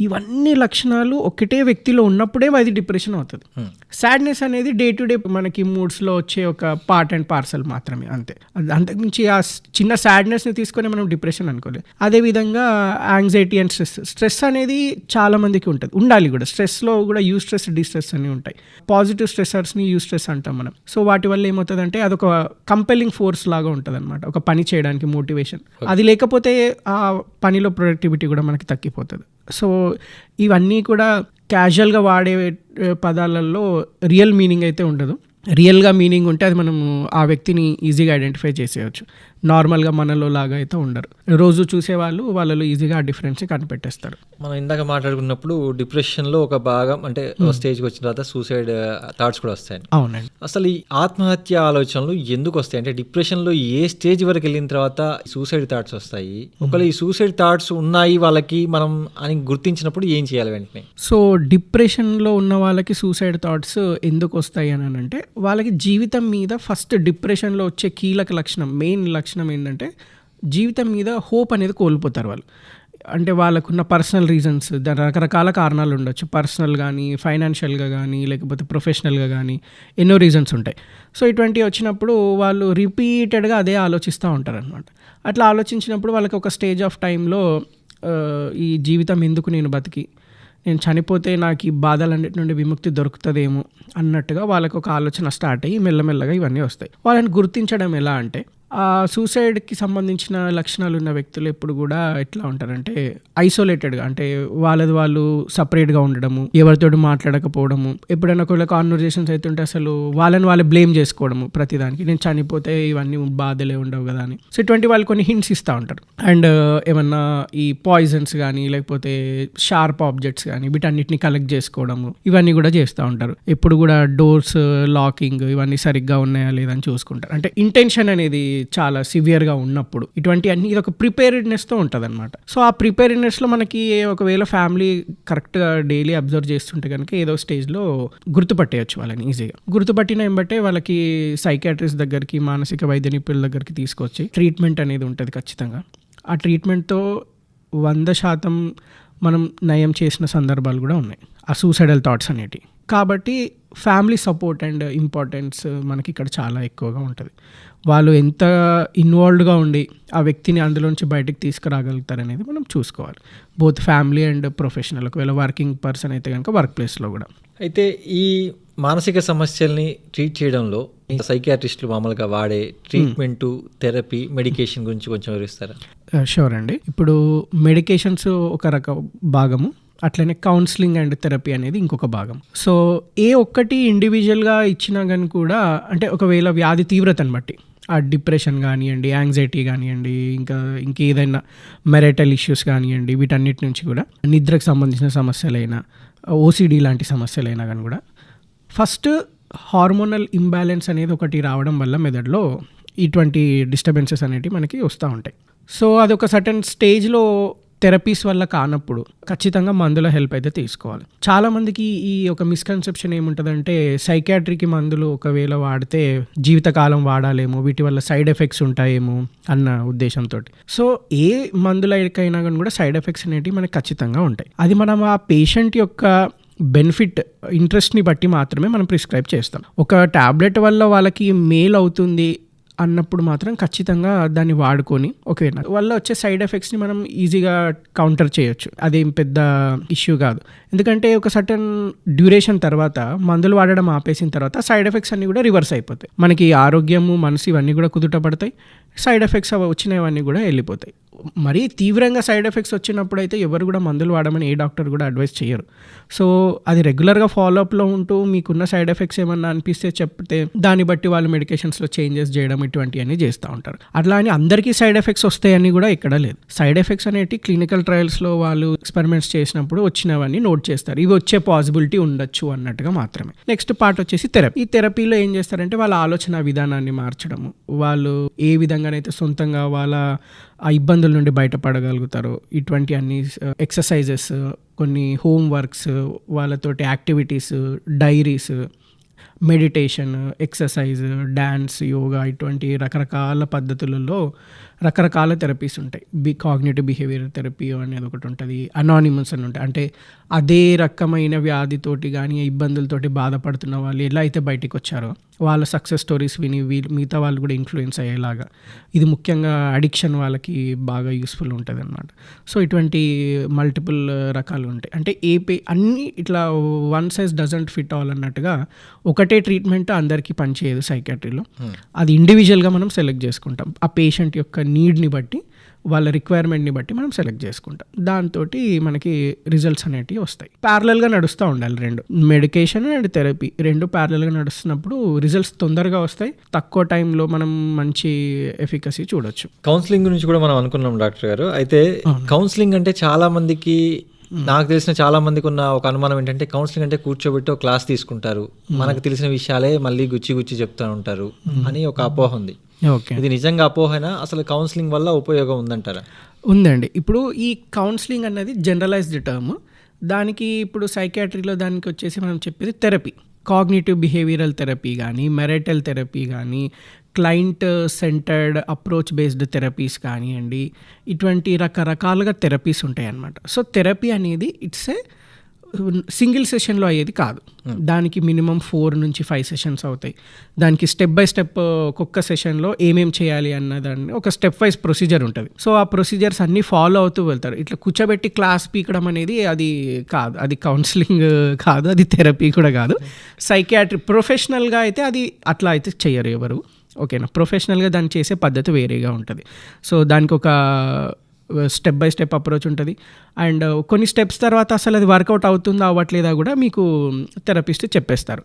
Speaker 3: ఇవన్నీ లక్షణాలు ఒకటే వ్యక్తిలో ఉన్నప్పుడే అది డిప్రెషన్ అవుతుంది. సాడ్నెస్ అనేది డే టు డే మనకి మూడ్స్లో వచ్చే ఒక పార్ట్ అండ్ పార్సల్ మాత్రమే అంతే. అంతకుమించి ఆ చిన్న సాడ్నెస్ని తీసుకొని మనం డిప్రెషన్ అనుకోలేదు. అదేవిధంగా యాంగ్జైటీ అండ్ స్ట్రెస్ స్ట్రెస్ అనేది చాలా మందికి ఉంటుంది. ఉండాలి కూడా. స్ట్రెస్లో కూడా యూ స్ట్రెస్ డిస్ట్రెస్ అని ఉంటాయి. పాజిటివ్ స్ట్రెసర్స్ని యూ స్ట్రెస్ అంటాం మనం. సో వాటి వల్ల ఏమవుతుందంటే అదొక కంపెలింగ్ ఫోర్స్ లాగా ఉంటుంది అనమాట ఒక పని చేయడానికి మోటివేషన్ అది లేకపోతే ఆ పనిలో ప్రొడక్టివిటీ కూడా మనకి తగ్గిపోతుంది. సో ఇవన్నీ కూడా క్యాజువల్గా వాడే పదాలలో రియల్ మీనింగ్ అయితే ఉండదు. రియల్గా మీనింగ్ ఉంటే అది మనము ఆ వ్యక్తిని ఈజీగా ఐడెంటిఫై చేసేయచ్చు. నార్మల్గా మనలో లాగా అయితే ఉండరు. రోజు చూసేవాళ్ళు వాళ్ళలో ఈజీగా ఆ డిఫరెన్స్ కనిపెట్టేస్తారు.
Speaker 2: మనం ఇందాక మాట్లాడుకున్నప్పుడు డిప్రెషన్లో ఒక భాగం అంటే స్టేజ్కి వచ్చిన తర్వాత సూసైడ్ థాట్స్ కూడా వస్తాయి
Speaker 3: అవునండి.
Speaker 2: అసలు ఈ ఆత్మహత్య ఆలోచనలు ఎందుకు వస్తాయి? అంటే డిప్రెషన్లో ఏ స్టేజ్ వరకు వెళ్ళిన తర్వాత సూసైడ్ థాట్స్ వస్తాయి? ఒకవేళ ఈ సూసైడ్ థాట్స్ ఉన్నాయి వాళ్ళకి మనం అని గుర్తించినప్పుడు ఏం చేయాలి వెంటనే?
Speaker 3: సో డిప్రెషన్లో ఉన్న వాళ్ళకి సూసైడ్ థాట్స్ ఎందుకు వస్తాయి అని అంటే వాళ్ళకి జీవితం మీద ఫస్ట్ డిప్రెషన్లో వచ్చే కీలక లక్షణం మెయిన్ లక్షణం ఏంటంటే జీవితం మీద హోప్ అనేది కోల్పోతారు వాళ్ళు. అంటే వాళ్ళకున్న పర్సనల్ రీజన్స్ రకరకాల కారణాలు ఉండొచ్చు. పర్సనల్ కానీ ఫైనాన్షియల్గా కానీ లేకపోతే ప్రొఫెషనల్గా కానీ ఎన్నో రీజన్స్ ఉంటాయి. సో ఇటువంటివి వచ్చినప్పుడు వాళ్ళు రిపీటెడ్గా అదే ఆలోచిస్తూ ఉంటారనమాట అట్లా ఆలోచించినప్పుడు వాళ్ళకి ఒక స్టేజ్ ఆఫ్ టైంలో ఈ జీవితం ఎందుకు నేను బతికి నేను చనిపోతే నాకు ఈ బాధలన్నిటి నుండి విముక్తి దొరుకుతుందేమో అన్నట్టుగా వాళ్ళకు ఒక ఆలోచన స్టార్ట్ అయ్యి మెల్లమెల్లగా ఇవన్నీ వస్తాయి. వాళ్ళని గుర్తించడం ఎలా అంటే సూసైడ్కి సంబంధించిన లక్షణాలు ఉన్న వ్యక్తులు ఎప్పుడు కూడా ఎట్లా ఉంటారంటే ఐసోలేటెడ్గా అంటే వాళ్ళది వాళ్ళు సపరేట్గా ఉండడము ఎవరితోటి మాట్లాడకపోవడము ఎప్పుడైనా ఒకవేళ కాన్వర్జేషన్స్ అవుతుంటే అసలు వాళ్ళని వాళ్ళు బ్లేమ్ చేసుకోవడము ప్రతిదానికి. నేను చనిపోతే ఇవన్నీ బాధలే ఉండవు కదా అని. సో ఇటువంటి వాళ్ళు కొన్ని హింట్స్ ఇస్తూ ఉంటారు. అండ్ uh, ఏమన్నా ఈ పాయిజన్స్ కానీ లేకపోతే షార్ప్ ఆబ్జెక్ట్స్ కానీ వీటన్నిటిని కలెక్ట్ చేసుకోవడము ఇవన్నీ కూడా చేస్తూ ఉంటారు. ఎప్పుడు కూడా డోర్స్ లాకింగ్ uh, ఇవన్నీ సరిగ్గా ఉన్నాయా లేదని చూసుకుంటారు. అంటే ఇంటెన్షన్ అనేది చాలా సివియర్గా ఉన్నప్పుడు. ఇటువంటి అన్ని ఇది ఒక ప్రిపేర్డ్నెస్తో ఉంటుంది అనమాట సో ఆ ప్రిపేర్డ్నెస్లో మనకి ఒకవేళ ఫ్యామిలీ కరెక్ట్గా డైలీ అబ్జర్వ్ చేస్తుంటే కనుక ఏదో స్టేజ్లో గుర్తుపట్టేయచ్చు వాళ్ళని ఈజీగా. గుర్తుపట్టిన ఏంబట్టే వాళ్ళకి సైకాట్రిస్ట్ దగ్గరికి మానసిక వైద్య నిపుణుల దగ్గరికి తీసుకొచ్చి ట్రీట్మెంట్ అనేది ఉంటుంది ఖచ్చితంగా. ఆ ట్రీట్మెంట్తో వంద శాతం మనం నయం చేసిన సందర్భాలు కూడా ఉన్నాయి. ఆ సూసైడల్ థాట్స్ అనేటివి కాబట్టి ఫ్యామిలీ సపోర్ట్ అండ్ ఇంపార్టెన్స్ మనకి ఇక్కడ చాలా ఎక్కువగా ఉంటుంది. వాళ్ళు ఎంత ఇన్వాల్వ్డ్గా ఉండి ఆ వ్యక్తిని అందులోంచి బయటకు తీసుకురాగలుగుతారు అనేది మనం చూసుకోవాలి. బోత్ ఫ్యామిలీ అండ్ ప్రొఫెషనల్ ఒకవేళ వర్కింగ్ పర్సన్ అయితే కనుక వర్క్ ప్లేస్లో కూడా.
Speaker 2: అయితే ఈ మానసిక సమస్యల్ని ట్రీట్ చేయడంలో సైకియాట్రిస్టులు మామూలుగా వాడే ట్రీట్మెంట్ థెరపీ మెడికేషన్ గురించి కొంచెం వివరిస్తారా?
Speaker 3: షూర్ అండి. ఇప్పుడు మెడికేషన్స్ ఒక రక భాగము అట్లనే కౌన్సిలింగ్ అండ్ థెరపీ అనేది ఇంకొక భాగం. సో ఏ ఒక్కటి ఇండివిజువల్గా ఇచ్చినా కానీ కూడా అంటే ఒకవేళ వ్యాధి తీవ్రతను బట్టి ఆ డిప్రెషన్ కానివ్వండి యాంగ్జైటీ కానివ్వండి ఇంకా ఇంకేదైనా మెరైటల్ ఇష్యూస్ కానివ్వండి వీటన్నిటి నుంచి కూడా నిద్రకు సంబంధించిన సమస్యలైనా ఓసిడి లాంటి సమస్యలైనా కానీ కూడా ఫస్ట్ హార్మోనల్ ఇంబ్యాలెన్స్ అనేది ఒకటి రావడం వల్ల మెదడులో ఇటువంటి డిస్టర్బెన్సెస్ అనేటివి మనకి వస్తూ ఉంటాయి. సో అదొక సర్టన్ స్టేజ్లో థెరపీస్ వల్ల కానప్పుడు ఖచ్చితంగా మందుల హెల్ప్ అయితే తీసుకోవాలి. చాలామందికి ఈ ఒక మిస్కన్సెప్షన్ ఏముంటుందంటే సైకాట్రిక్ మందులు ఒకవేళ వాడితే జీవితకాలం వాడాలేమో వీటి వల్ల సైడ్ ఎఫెక్ట్స్ ఉంటాయేమో అన్న ఉద్దేశంతో సో ఏ మందులకైనా కానీ కూడా సైడ్ ఎఫెక్ట్స్ అనేటివి మనకి ఖచ్చితంగా ఉంటాయి. అది మనం ఆ పేషెంట్ యొక్క బెనిఫిట్ ఇంట్రెస్ట్ని బట్టి మాత్రమే మనం ప్రిస్క్రైబ్ చేస్తాం. ఒక ట్యాబ్లెట్ వల్ల వాళ్ళకి మేల్ అవుతుంది అన్నప్పుడు మాత్రం ఖచ్చితంగా దాన్ని వాడుకొని ఓకే వల్ల వచ్చే సైడ్ ఎఫెక్ట్స్ని మనం ఈజీగా కౌంటర్ చేయొచ్చు. అదేం పెద్ద ఇష్యూ కాదు. ఎందుకంటే ఒక సర్టన్ డ్యూరేషన్ తర్వాత మందులు వాడడం ఆపేసిన తర్వాత సైడ్ ఎఫెక్ట్స్ అన్నీ కూడా రివర్స్ అయిపోతాయి. మనకి ఆరోగ్యము మనసు ఇవన్నీ కూడా కుదుట పడతాయి. సైడ్ ఎఫెక్ట్స్ అవి వచ్చినవన్నీ కూడా వెళ్ళిపోతాయి. మరీ తీవ్రంగా సైడ్ ఎఫెక్ట్స్ వచ్చినప్పుడు అయితే ఎవరు కూడా మందులు వాడమని ఏ డాక్టర్ కూడా అడ్వైస్ చేయరు సో అది రెగ్యులర్గా ఫాలోఅప్లో ఉంటూ మీకున్న సైడ్ ఎఫెక్ట్స్ ఏమన్నా అనిపిస్తే చెప్తే దాన్ని బట్టి వాళ్ళు మెడికేషన్స్లో చేంజెస్ చేయడం ఇటువంటివన్నీ చేస్తూ ఉంటారు. అట్లా అని అందరికీ సైడ్ ఎఫెక్ట్స్ వస్తాయని కూడా ఇక్కడ లేదు. సైడ్ ఎఫెక్ట్స్ అనేవి క్లినికల్ ట్రయల్స్లో వాళ్ళు ఎక్స్పెరిమెంట్స్ చేసినప్పుడు వచ్చినవన్నీ నోట్ చేస్తారు. ఇవి వచ్చే పాసిబిలిటీ ఉండొచ్చు అన్నట్టుగా మాత్రమే. నెక్స్ట్ పార్ట్ వచ్చేసి థెరపీ. ఈ థెరపీలో ఏం చేస్తారంటే వాళ్ళ ఆలోచన విధానాన్ని మార్చడము. వాళ్ళు ఏ విధంగా అయితే సొంతంగా వాళ్ళ ఆ ఇబ్బందుల నుండి బయటపడగలుగుతారు. ఇటువంటి అన్ని ఎక్సర్సైజెస్ కొన్ని హోమ్ వర్క్స్ వాళ్ళతోటి activities diaries meditation exercise dance yoga ఇటువంటి రకరకాల పద్ధతులలో రకరకాల థెరపీస్ ఉంటాయి. బి కాగ్నేటివ్ బిహేవియర్ థెరపీ అనేది ఒకటి ఉంటుంది. అనానిమస్ అని ఉంటాయి. అంటే అదే రకమైన వ్యాధితోటి కానీ ఇబ్బందులతోటి బాధపడుతున్న వాళ్ళు ఎలా అయితే బయటికి వచ్చారో వాళ్ళ సక్సెస్ స్టోరీస్ విని వీళ్ళు మిగతా వాళ్ళు కూడా ఇన్ఫ్లుయెన్స్ అయ్యేలాగా. ఇది ముఖ్యంగా అడిక్షన్ వాళ్ళకి బాగా యూస్ఫుల్ ఉంటుంది అనమాట సో ఇటువంటి మల్టిపుల్ రకాలు ఉంటాయి. అంటే ఏ పే అన్నీ ఇట్లా one size doesn't fit all అన్నట్టుగా ఒకటి ట్రీట్మెంట్ అందరికీ పనిచేయదు సైకాట్రీలో అది ఇండివిజువల్గా మనం సెలెక్ట్ చేసుకుంటాం. ఆ పేషెంట్ యొక్క నీడ్ని బట్టి వాళ్ళ రిక్వైర్మెంట్ని బట్టి మనం సెలెక్ట్ చేసుకుంటాం. దాంతో మనకి రిజల్ట్స్ అనేటివి వస్తాయి. ప్యారలల్గా నడుస్తూ ఉండాలి రెండు. మెడికేషన్ అండ్ థెరపీ రెండు ప్యారలల్గా నడుస్తున్నప్పుడు రిజల్ట్స్ తొందరగా వస్తాయి. తక్కువ టైంలో మనం మంచి ఎఫికసీ చూడొచ్చు.
Speaker 2: కౌన్సిలింగ్ గురించి కూడా మనం అనుకున్నాం డాక్టర్ గారు. అయితే కౌన్సిలింగ్ అంటే చాలా మందికి నాకు తెలిసిన చాలా మందికి ఉన్న ఒక అనుమానం ఏంటంటే కౌన్సిలింగ్ అంటే కూర్చోబెట్టి ఒక క్లాస్ తీసుకుంటారు. మనకు తెలిసిన విషయాలే మళ్ళీ గుచ్చి గుచ్చి చెప్తూ ఉంటారు అని ఒక అపోహ ఉంది.
Speaker 3: ఓకే.
Speaker 2: ఇది నిజంగా అపోహైనా? అసలు కౌన్సిలింగ్ వల్ల ఉపయోగం ఉందంటారా?
Speaker 3: ఉందండి. ఇప్పుడు ఈ కౌన్సిలింగ్ అనేది జనరలైజ్డ్ టర్మ్ దానికి ఇప్పుడు సైకాట్రీలో దానికి వచ్చేసి మనం చెప్పేది థెరపీ కాగ్నేటివ్ బిహేవియరల్ థెరపీ కానీ మెరైటల్ థెరపీ కానీ client centred approach based therapies కానివ్వండి ఇటువంటి రకరకాలుగా థెరపీస్ ఉంటాయి అన్నమాట సో థెరపీ అనేది ఇట్స్ ఏ సింగిల్ సెషన్లో అయ్యేది కాదు. దానికి మినిమం ఫోర్ నుంచి ఫైవ్ సెషన్స్ అవుతాయి. దానికి స్టెప్ బై స్టెప్ ఒక్కొక్క సెషన్లో ఏమేం చేయాలి అన్నదాన్ని ఒక స్టెప్ వైజ్ ప్రొసీజర్ ఉంటుంది. సో ఆ ప్రొసీజర్స్ అన్నీ ఫాలో అవుతూ వెళ్తారు. ఇట్లా కూర్చోబెట్టి క్లాస్ పీకడం అనేది అది కాదు. అది కౌన్సిలింగ్ కాదు. అది థెరపీ కూడా కాదు. సైకియాట్రీ ప్రొఫెషనల్గా అయితే అది అట్లా అయితే చెయ్యరు ఎవరు. ఓకేనా? ప్రొఫెషనల్గా దాన్ని చేసే పద్ధతి వేరేగా ఉంటుంది. సో దానికి ఒక స్టెప్ బై స్టెప్ అప్రోచ్ ఉంటుంది. అండ్ కొన్ని స్టెప్స్ తర్వాత అసలు అది వర్కౌట్ అవుతుందా అవ్వట్లేదా కూడా మీకు థెరపిస్ట్ చెప్పేస్తారు.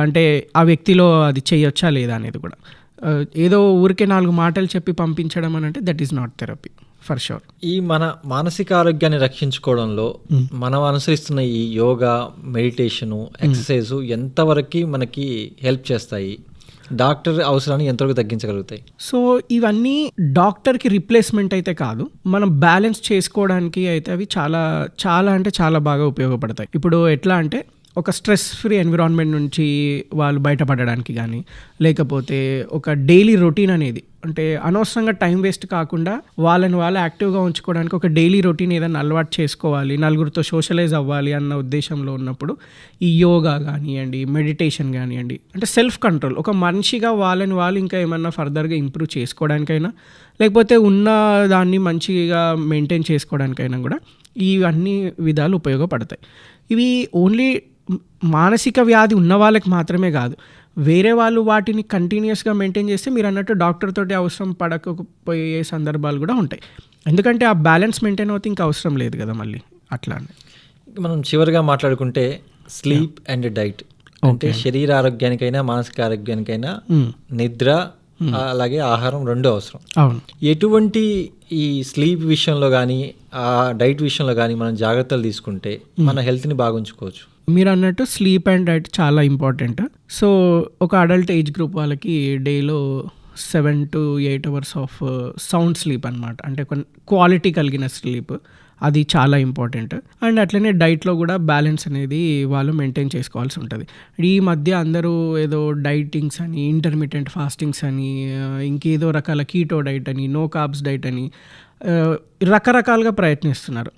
Speaker 3: అంటే ఆ వ్యక్తిలో అది చేయొచ్చా లేదా అనేది కూడా. ఆ, ఏదో ఊరికే నాలుగు మాటలు చెప్పి పంపించడం అని అంటే that is not therapy for sure
Speaker 2: ఈ మన మానసిక ఆరోగ్యాన్ని రక్షించుకోవడంలో మనం అనుసరిస్తున్న ఈ యోగా మెడిటేషను ఎక్సర్సైజ్ ఎంతవరకు మనకి హెల్ప్ చేస్తాయి? డాక్టర్ అవసరాన్ని ఎంతవరకు తగ్గించగలుగుతాయి?
Speaker 3: సో ఇవన్నీ డాక్టర్కి రిప్లేస్మెంట్ అయితే కాదు. మనం బ్యాలెన్స్ చేసుకోవడానికి అయితే అవి చాలా చాలా అంటే చాలా బాగా ఉపయోగపడతాయి. ఇప్పుడు ఎట్లా అంటే ఒక స్ట్రెస్ ఫ్రీ ఎన్విరాన్మెంట్ నుంచి వాళ్ళు బయటపడడానికి కానీ లేకపోతే ఒక డైలీ రొటీన్ అనేది అంటే అనవసరంగా టైం వేస్ట్ కాకుండా వాళ్ళని వాళ్ళు యాక్టివ్గా ఉంచుకోవడానికి ఒక డైలీ రొటీన్ ఏదైనా అలవాటు చేసుకోవాలి నలుగురితో సోషలైజ్ అవ్వాలి అన్న ఉద్దేశంలో ఉన్నప్పుడు ఈ యోగా కానివ్వండి మెడిటేషన్ కానివ్వండి అంటే సెల్ఫ్ కంట్రోల్ ఒక మనిషిగా వాళ్ళని వాళ్ళు ఇంకా ఏమన్నా ఫర్దర్గా ఇంప్రూవ్ చేసుకోవడానికైనా లేకపోతే ఉన్న దాన్ని మంచిగా మెయింటైన్ చేసుకోవడానికైనా కూడా ఇవన్నీ విధాలు ఉపయోగపడతాయి. ఇవి ఓన్లీ మానసిక వ్యాధి ఉన్న వాళ్ళకి మాత్రమే కాదు వేరే వాళ్ళు వాటిని కంటిన్యూస్గా మెయింటైన్ చేస్తే మీరు అన్నట్టు డాక్టర్ తోటి అవసరం పడకపోయే సందర్భాలు కూడా ఉంటాయి. ఎందుకంటే ఆ బ్యాలెన్స్ మెయింటైన్ అవుతే ఇంకా అవసరం లేదు కదా మళ్ళీ అట్లా
Speaker 2: మనం చివరిగా మాట్లాడుకుంటే స్లీప్ అండ్ డైట్ అంటే శరీర ఆరోగ్యానికైనా మానసిక ఆరోగ్యానికైనా
Speaker 3: మ్మ్.
Speaker 2: నిద్ర అలాగే ఆహారం రెండు అవసరం.
Speaker 3: అవును.
Speaker 2: ఎటువంటి ఈ స్లీప్ విషయంలో కానీ ఆ డైట్ విషయంలో కానీ మనం జాగ్రత్తలు తీసుకుంటే మన హెల్త్ని బాగుంచుకోవచ్చు.
Speaker 3: మీరు అన్నట్టు స్లీప్ అండ్ డైట్ చాలా ఇంపార్టెంట్ సో ఒక అడల్ట్ ఏజ్ గ్రూప్ వాళ్ళకి డేలో seven to eight hours of sound sleep అనమాట అంటే క్వాలిటీ కలిగిన స్లీప్ అది చాలా ఇంపార్టెంట్ అండ్ అట్లనే డైట్లో కూడా బ్యాలెన్స్ అనేది వాళ్ళు మెయింటైన్ చేసుకోవాల్సి ఉంటుంది. ఈ మధ్య అందరూ ఏదో డైటింగ్స్ అని ఇంటర్మీడియట్ ఫాస్టింగ్స్ అని uh, ఇంకేదో రకాల కీటో డైట్ అని నో కార్బ్స్ డైట్ అని uh, రకరకాలుగా ప్రయత్నిస్తున్నారు.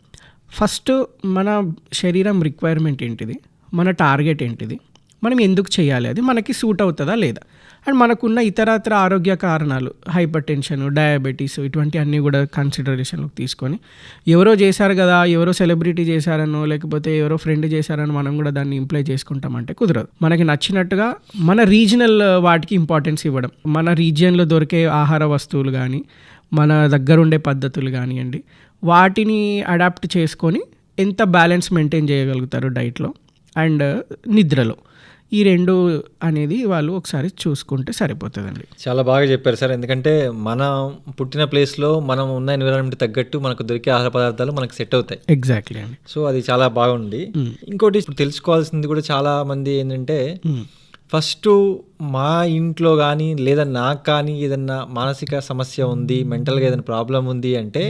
Speaker 3: ఫస్ట్ మన శరీరం రిక్వైర్మెంట్ ఏంటిది? మన టార్గెట్ ఏంటిది? మనం ఎందుకు చేయాలి? అది మనకి సూట్ అవుతుందా లేదా? అండ్ మనకున్న ఇతరత్ర ఆరోగ్య కారణాలు హైపర్ టెన్షన్ డయాబెటీస్ ఇటువంటి అన్నీ కూడా కన్సిడరేషన్లోకి తీసుకొని ఎవరో చేశారు కదా ఎవరో సెలబ్రిటీ చేశారనో లేకపోతే ఎవరో ఫ్రెండ్ చేశారని మనం కూడా దాన్ని ఇంప్లై చేసుకుంటామంటే కుదరదు. మనకి నచ్చినట్టుగా మన రీజనల్ వాటికి ఇంపార్టెన్స్ ఇవ్వడం. మన రీజియన్లో దొరికే ఆహార వస్తువులు కానీ మన దగ్గరుండే పద్ధతులు కానివ్వండి వాటిని అడాప్ట్ చేసుకొని ఎంత బ్యాలెన్స్ మెయింటైన్ చేయగలుగుతారు డైట్లో అండ్ నిద్రలో. ఈ రెండు అనేది వాళ్ళు ఒకసారి చూసుకుంటే సరిపోతుందండి.
Speaker 2: చాలా బాగా చెప్పారు సార్. ఎందుకంటే మనం పుట్టిన ప్లేస్లో మనం ఉన్న ఎన్విరాన్మెంట్ తగ్గట్టు మనకు దొరికే ఆహార పదార్థాలు మనకు సెట్ అవుతాయి.
Speaker 3: ఎగ్జాక్ట్లీ అండి.
Speaker 2: సో అది చాలా బాగుంది. ఇంకోటి ఇప్పుడు తెలుసుకోవాల్సింది కూడా చాలా మంది ఏంటంటే ఫస్ట్ మా ఇంట్లో కానీ లేదా నాకు కానీ ఏదన్నా మానసిక సమస్య ఉంది మెంటల్గా ఏదైనా ప్రాబ్లం ఉంది అంటే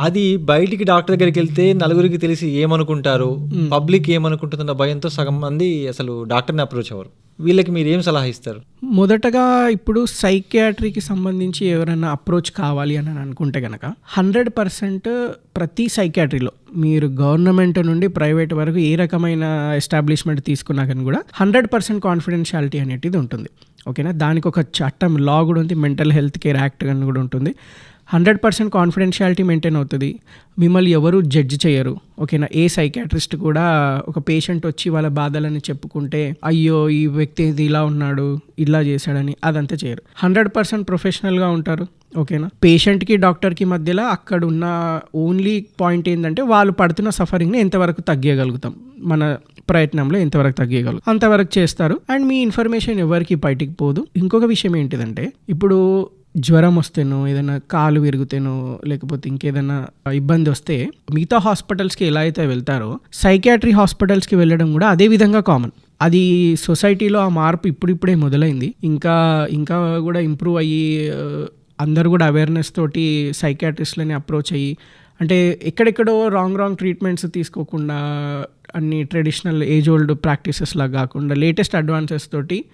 Speaker 2: అది బయటికి డాక్టర్ దగ్గరికి వెళ్తే నలుగురికి తెలిసి ఏమనుకుంటారు? పబ్లిక్ ఏమనుకుంటుందన్న భయంతో సగం మంది అసలు డాక్టర్ని అప్రోచ్ అవ్వరు. వీళ్ళకి మీరు ఏం సలహా ఇస్తారు?
Speaker 3: మొదటగా ఇప్పుడు సైకియాట్రీకి సంబంధించి ఎవరైనా అప్రోచ్ కావాలి అని అనుకుంటే కనుక హండ్రెడ్ పర్సెంట్ ప్రతి సైకియాట్రీలో మీరు గవర్నమెంట్ నుండి ప్రైవేట్ వరకు ఏ రకమైన ఎస్టాబ్లిష్మెంట్ తీసుకున్నా కానీ కూడా హండ్రెడ్ పర్సెంట్ కాన్ఫిడెన్షియాలిటీ అనేది ఉంటుంది. ఓకేనా? దానికి ఒక చట్టం లా కూడా ఉంది మెంటల్ హెల్త్ కేర్ యాక్ట్ అని కూడా ఉంటుంది. హండ్రెడ్ పర్సెంట్ కాన్ఫిడెన్షియాలిటీ మెయింటైన్ అవుతుంది. మిమ్మల్ని ఎవరు జడ్జ్ చేయరు. ఓకేనా? ఏ సైకాట్రిస్ట్ కూడా ఒక పేషెంట్ వచ్చి వాళ్ళ బాధలని చెప్పుకుంటే అయ్యో ఈ వ్యక్తి ఇది ఇలా ఉన్నాడు ఇలా చేశాడని అదంతా చేయరు. హండ్రెడ్ పర్సెంట్ ప్రొఫెషనల్గా ఉంటారు. ఓకేనా? పేషెంట్కి డాక్టర్కి మధ్యలో అక్కడ ఉన్న ఓన్లీ పాయింట్ ఏంటంటే వాళ్ళు పడుతున్న సఫరింగ్ని ఎంతవరకు తగ్గగలుగుతాం మన ప్రయత్నంలో ఎంతవరకు తగ్గగలరు అంతవరకు చేస్తారు. అండ్ మీ ఇన్ఫర్మేషన్ ఎవరికి బయటికి పోదు. ఇంకొక విషయం ఏంటిదంటే ఇప్పుడు జ్వరం వస్తేనో ఏదైనా కాలు విరిగితేనో లేకపోతే ఇంకేదైనా ఇబ్బంది వస్తే మిగతా హాస్పిటల్స్కి ఎలా అయితే వెళ్తారో సైకాట్రీ హాస్పిటల్స్కి వెళ్ళడం కూడా అదే విధంగా కామన్. అది సొసైటీలో ఆ మార్పు ఇప్పుడిప్పుడే మొదలైంది. ఇంకా ఇంకా కూడా ఇంప్రూవ్ అయ్యి అందరు కూడా అవేర్నెస్ తోటి సైకాట్రిస్ట్లని అప్రోచ్ అయ్యి అంటే ఎక్కడెక్కడో రాంగ్ రాంగ్ ట్రీట్మెంట్స్ తీసుకోకుండా అన్ని ట్రెడిషనల్ ఏజ్ ఓల్డ్ ప్రాక్టీసెస్ లాగా కాకుండా లేటెస్ట్ అడ్వాన్సెస్ తోటి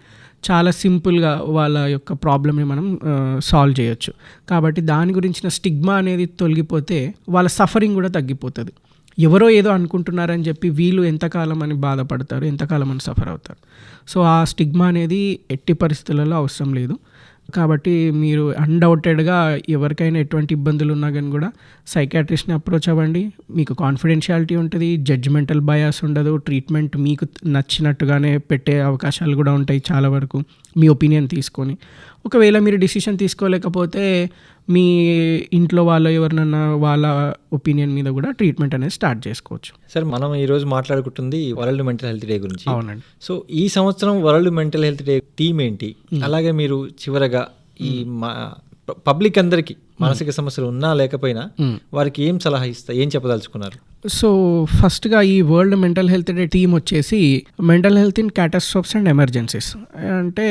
Speaker 3: చాలా సింపుల్గా వాళ్ళ యొక్క ప్రాబ్లమ్ని మనం సాల్వ్ చేయొచ్చు. కాబట్టి దాని గురించిన స్టిగ్మా అనేది తొలగిపోతే వాళ్ళ సఫరింగ్ కూడా తగ్గిపోతుంది. ఎవరో ఏదో అనుకుంటున్నారని చెప్పి వీళ్ళు ఎంతకాలం అని బాధపడతారు ఎంతకాలం అని సఫర్ అవుతారు. సో ఆ స్టిగ్మా అనేది ఎట్టి పరిస్థితులలో అవసరం లేదు. కాబట్టి మీరు అన్డౌటెడ్గా ఎవరికైనా ఎటువంటి ఇబ్బందులు ఉన్నా కానీ కూడా సైకాట్రిస్ట్ని అప్రోచ్ అవ్వండి. మీకు కాన్ఫిడెన్షియాలిటీ ఉంటుంది జడ్జిమెంటల్ బయాస్ ఉండదు ట్రీట్మెంట్ మీకు నచ్చినట్టుగానే పెట్టే అవకాశాలు కూడా ఉంటాయి చాలా వరకు. మీ ఒపీనియన్ తీసుకొని. ఒకవేళ మీరు డిసిషన్ తీసుకోలేకపోతే మీ ఇంట్లో వాళ్ళ ఎవరినన్నా వాళ్ళ ఒపీనియన్ మీద కూడా ట్రీట్మెంట్ అనేది స్టార్ట్ చేసుకోవచ్చు.
Speaker 2: సార్ మనం ఈ రోజు మాట్లాడుకుంటుంది వరల్డ్ మెంటల్ హెల్త్ డే గురించి.
Speaker 3: అవునండి.
Speaker 2: సో ఈ సంవత్సరం world mental health day theme ఏంటి? అలాగే మీరు చివరగా ఈ పబ్లిక్ అందరికి మానసిక సమస్యలు ఉన్నా లేకపోయినా వారికి ఏం సలహా ఇస్తా ఏం చెప్పదలుచుకున్నారు?
Speaker 3: సో ఫస్ట్గా ఈ world mental health day theme వచ్చేసి mental health in catastrophes and emergencies. అంటే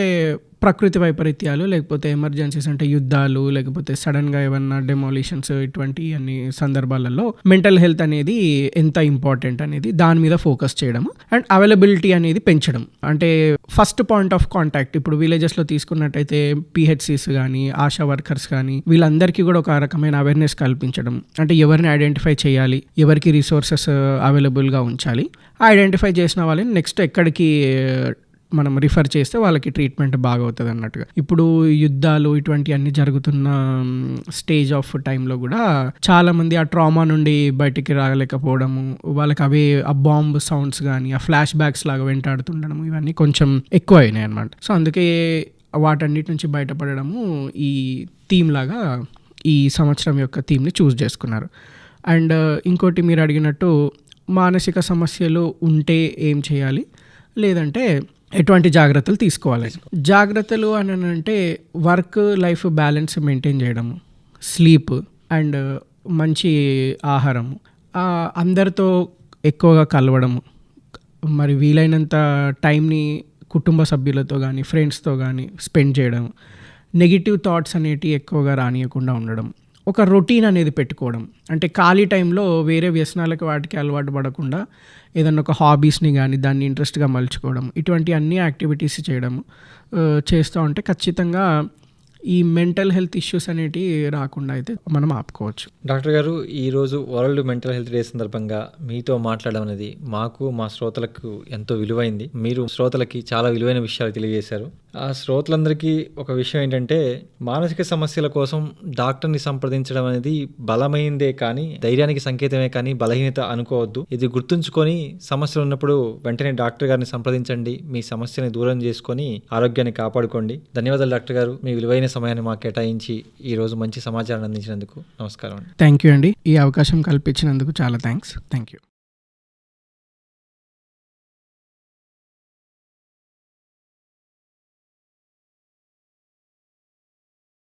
Speaker 3: ప్రకృతి వైపరీత్యాలు లేకపోతే ఎమర్జెన్సీస్ అంటే యుద్ధాలు లేకపోతే సడన్గా ఏమన్నా డెమోలిషన్స్ ఇటువంటి అన్ని సందర్భాలలో మెంటల్ హెల్త్ అనేది ఎంత ఇంపార్టెంట్ అనేది దాని మీద ఫోకస్ చేయడం అండ్ అవైలబిలిటీ అనేది పెంచడం. అంటే ఫస్ట్ పాయింట్ ఆఫ్ కాంటాక్ట్ ఇప్పుడు విలేజెస్లో తీసుకున్నట్టయితే పిహెచ్సిస్ కానీ ఆశా వర్కర్స్ కానీ వీళ్ళందరికీ కూడా ఒక రకమైన అవేర్నెస్ కల్పించడం. అంటే ఎవరిని ఐడెంటిఫై చేయాలి ఎవరికి రిసోర్సెస్ అవైలబుల్గా uh, ఉంచాలి ఐడెంటిఫై చేసిన వాళ్ళని నెక్స్ట్ ఎక్కడికి మనం రిఫర్ చేస్తే వాళ్ళకి ట్రీట్మెంట్ బాగా అవుతుంది అన్నట్టుగా. ఇప్పుడు యుద్ధాలు ఇటువంటి అన్ని జరుగుతున్న స్టేజ్ ఆఫ్ టైంలో కూడా చాలా మంది ఆ ట్రామా నుండి బయటికి రాలేకపోవడము వాళ్ళకి అవే ఆ బాంబ్ సౌండ్స్ కానీ ఆ ఫ్లాష్ బ్యాక్స్ లాగా వెంటాడుతుండడం ఇవన్నీ కొంచెం ఎక్కువ అయినాయి అనమాట సో అందుకే వాటన్నిటి నుంచి బయటపడడము ఈ థీమ్ లాగా ఈ సంవత్సరం యొక్క థీమ్ని చూస్ చేసుకున్నారు. అండ్ ఇంకోటి మీరు అడిగినట్టు మానసిక సమస్యలు ఉంటే ఏం చేయాలి? లేదంటే ఎటువంటి జాగ్రత్తలు తీసుకోవాలి? జాగ్రత్తలు అని అంటే వర్క్ లైఫ్ బ్యాలెన్స్ మెయింటైన్ చేయడము స్లీప్ అండ్ మంచి ఆహారము ఆ, అందరితో ఎక్కువగా కలవడము మరి వీలైనంత టైంని కుటుంబ సభ్యులతో కానీ ఫ్రెండ్స్తో కానీ స్పెండ్ చేయడం నెగిటివ్ థాట్స్ అనేటివి ఎక్కువగా రానియకుండా ఉండడం. ఒక రొటీన్ అనేది పెట్టుకోవడం. అంటే ఖాళీ టైంలో వేరే వ్యసనాలకు వాటికి అలవాటు పడకుండా ఏదన్నా ఒక హాబీస్ని కానీ దాన్ని ఇంట్రెస్ట్గా మలుచుకోవడం. ఇటువంటి అన్ని యాక్టివిటీస్ చేయడం చేస్తూ ఉంటే ఖచ్చితంగా ఈ మెంటల్ హెల్త్ ఇష్యూస్ అనేటివి రాకుండా అయితే మనం ఆపుకోవచ్చు.
Speaker 2: డాక్టర్ గారు ఈరోజు వరల్డ్ మెంటల్ హెల్త్ డే సందర్భంగా మీతో మాట్లాడడం అనేది మాకు మా శ్రోతలకు ఎంతో విలువైంది. మీరు శ్రోతలకి చాలా విలువైన విషయాలు తెలియజేశారు. ఆ శ్రోతలందరికీ ఒక విషయం ఏంటంటే మానసిక సమస్యల కోసం డాక్టర్ని సంప్రదించడం అనేది బలమైందే కానీ ధైర్యానికి సంకేతమే కానీ బలహీనత అనుకోవద్దు. ఇది గుర్తుంచుకొని సమస్యలు ఉన్నప్పుడు వెంటనే డాక్టర్ గారిని సంప్రదించండి. మీ సమస్యని దూరం చేసుకొని ఆరోగ్యాన్ని కాపాడుకోండి. ధన్యవాదాలు డాక్టర్ గారు. మీ విలువైన సమయాన్ని మాకు కేటాయించి ఈ రోజు మంచి సమాచారాన్ని అందించినందుకు నమస్కారం అండి.
Speaker 3: థ్యాంక్ యూ అండి. ఈ అవకాశం కల్పించినందుకు చాలా థ్యాంక్స్. Thank you.